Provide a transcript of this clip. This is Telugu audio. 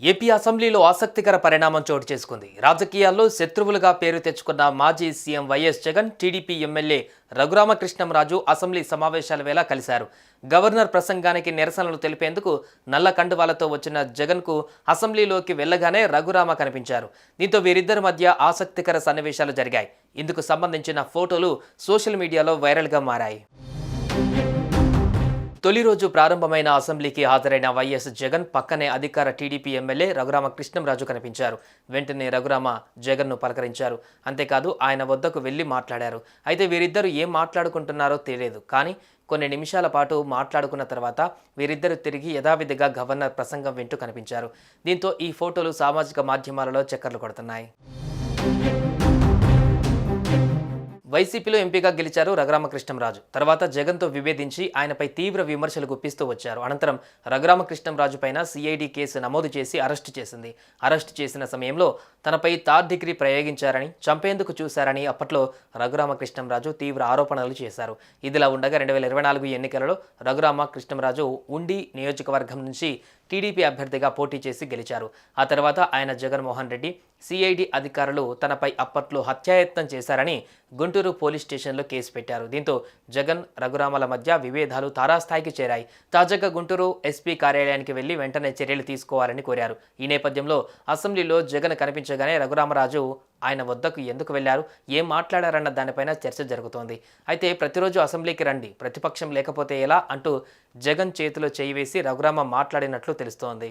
AP అసెంబ్లీలో ఆసక్తికర పరిణామం చోటు చేసుకుంది. రాజకీయాల్లో శత్రువులుగా పేరు తెచ్చుకున్న మాజీ CM YS Jagan TDP MLA Raghu Rama Krishnam Raju assembly సమావేశాల వేళ కలిశారు. గవర్నర్ ప్రసంగానికి నిరసనలు తెలిపేందుకు నల్ల కండువాలతో వచ్చిన జగన్కు అసెంబ్లీలోకి వెళ్ళగానే రఘురామ కనిపించారు. దీంతో వీరిద్దరి మధ్య ఆసక్తికర సన్నివేశాలు జరిగాయి. ఇందుకు సంబంధించిన ఫోటోలు సోషల్ మీడియాలో వైరల్గా మారాయి. తొలి రోజు ప్రారంభమైన అసెంబ్లీకి హాజరైన వైఎస్ జగన్ పక్కనే అధికార టీడీపీ ఎమ్మెల్యే రఘురామ కృష్ణంరాజు కనిపించారు. వెంటనే రఘురామ జగన్ను పలకరించారు. అంతేకాదు ఆయన వద్దకు వెళ్ళి మాట్లాడారు. అయితే వీరిద్దరూ ఏం మాట్లాడుకుంటున్నారో తెలియదు. కానీ కొన్ని నిమిషాల పాటు మాట్లాడుకున్న తర్వాత వీరిద్దరూ తిరిగి యథావిధిగా గవర్నర్ ప్రసంగం వింటూ కనిపించారు. దీంతో ఈ ఫోటోలు సామాజిక మాధ్యమాలలో చక్కర్లు కొడుతున్నాయి. వైసీపీలో ఎంపీగా గెలిచారు రఘురామకృష్ణంరాజు. తర్వాత జగన్తో విభేదించి ఆయనపై తీవ్ర విమర్శలు గుప్పిస్తూ వచ్చారు. అనంతరం రఘురామకృష్ణంరాజు పైన సిఐడి కేసు నమోదు చేసి అరెస్టు చేసింది. అరెస్టు చేసిన సమయంలో తనపై థర్డ్ డిగ్రీ ప్రయోగించారని చంపేందుకు చూశారని అప్పట్లో రఘురామకృష్ణంరాజు తీవ్ర ఆరోపణలు చేశారు. ఇదిలా ఉండగా రెండు వేల ఇరవై నాలుగు ఎన్నికలలో రఘురామ కృష్ణంరాజు ఉండి నియోజకవర్గం నుంచి టీడీపీ అభ్యర్థిగా పోటీ చేసి గెలిచారు. ఆ తర్వాత ఆయన జగన్మోహన్ రెడ్డి సిఐడి అధికారులు తనపై అప్పట్లో హత్యాయత్నం చేశారని గుంటూరు గుంటూరు పోలీస్ స్టేషన్లో కేసు పెట్టారు. దీంతో జగన్ రఘురామల మధ్య విభేదాలు తారాస్థాయికి చేరాయి. తాజాగా గుంటూరు ఎస్పీ కార్యాలయానికి వెళ్ళి వెంటనే చర్యలు తీసుకోవాలని కోరారు. ఈ నేపథ్యంలో అసెంబ్లీలో జగన్ కనిపించగానే రఘురామరాజు ఆయన వద్దకు ఎందుకు వెళ్ళారు ఏం మాట్లాడారన్న దానిపైన చర్చ జరుగుతోంది. అయితే ప్రతిరోజు అసెంబ్లీకి రండి. ప్రతిపక్షం లేకపోతే ఎలా? అంటూ జగన్ చేతిలో చేయి వేసి రఘురామ మాట్లాడినట్లు తెలుస్తోంది.